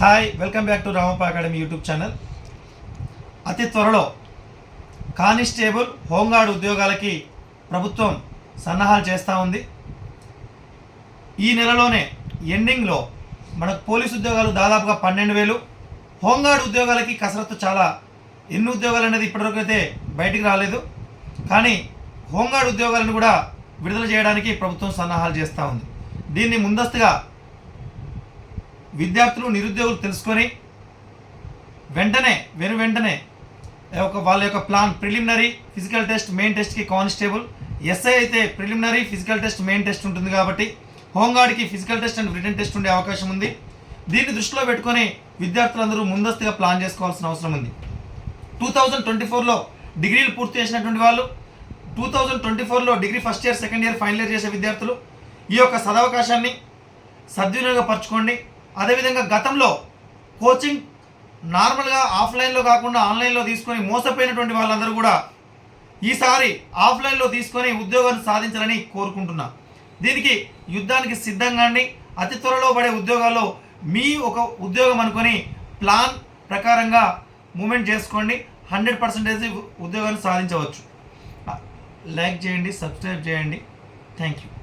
Hi welcome back to Ramappa academy YouTube channel అతి త్వరలో constable home guard ఉద్యోగాలకి ప్రభుత్వం సన్నాహాలు చేస్తూ ఉంది. ఈ నెలలోనే ఎండింగ్లో మనకు పోలీస్ ఉద్యోగాలు దాదాపుగా పన్నెండు వేలు. హోంగార్డ్ ఉద్యోగాలకి కసరత్తు చాలా. ఎన్ని ఉద్యోగాలు అనేది ఇప్పటివరకు అయితే బయటికి రాలేదు. కానీ హోంగార్డ్ ఉద్యోగాలను కూడా విడుదల చేయడానికి ప్రభుత్వం సన్నాహాలు చేస్తూ ఉంది. దీన్ని ముందస్తుగా విద్యార్థులు నిరుద్యోగులు తెలుసుకొని వెంటనే వెను వెంటనే ఒక వాళ్ళ యొక్క plan preliminary physical test main టెస్ట్కి కానిస్టేబుల్. ఎస్ఐ అయితే preliminary physical test main test ఉంటుంది కాబట్టి హోంగార్డ్కి physical test and written test ఉండే అవకాశం ఉంది. దీన్ని దృష్టిలో పెట్టుకొని విద్యార్థులందరూ ముందస్తుగా ప్లాన్ చేసుకోవాల్సిన అవసరం ఉంది. టూ థౌజండ్ ట్వంటీ ఫోర్లో డిగ్రీలు పూర్తి చేసినటువంటి వాళ్ళు టూ థౌజండ్ ట్వంటీ ఫోర్లో degree first year second year final year చేసే విద్యార్థులు ఈ యొక్క సదవకాశాన్ని సద్వినియోగపరచుకోండి. అదేవిధంగా గతంలో కోచింగ్ నార్మల్గా ఆఫ్లైన్లో కాకుండా ఆన్లైన్లో తీసుకొని మోసపోయినటువంటి వాళ్ళందరూ కూడా ఈసారి ఆఫ్లైన్లో తీసుకొని ఉద్యోగాన్ని సాధించాలని కోరుకుంటున్నా. దీనికి యుద్ధానికి సిద్ధంగా అతి త్వరలో పడే ఉద్యోగాల్లో మీ ఒక ఉద్యోగం అనుకొని ప్లాన్ ప్రకారంగా మూమెంట్ చేసుకోండి. హండ్రెడ్ పర్సెంటేజ్ ఉద్యోగాన్ని సాధించవచ్చు. లైక్ చేయండి సబ్స్క్రైబ్ చేయండి. Thank you.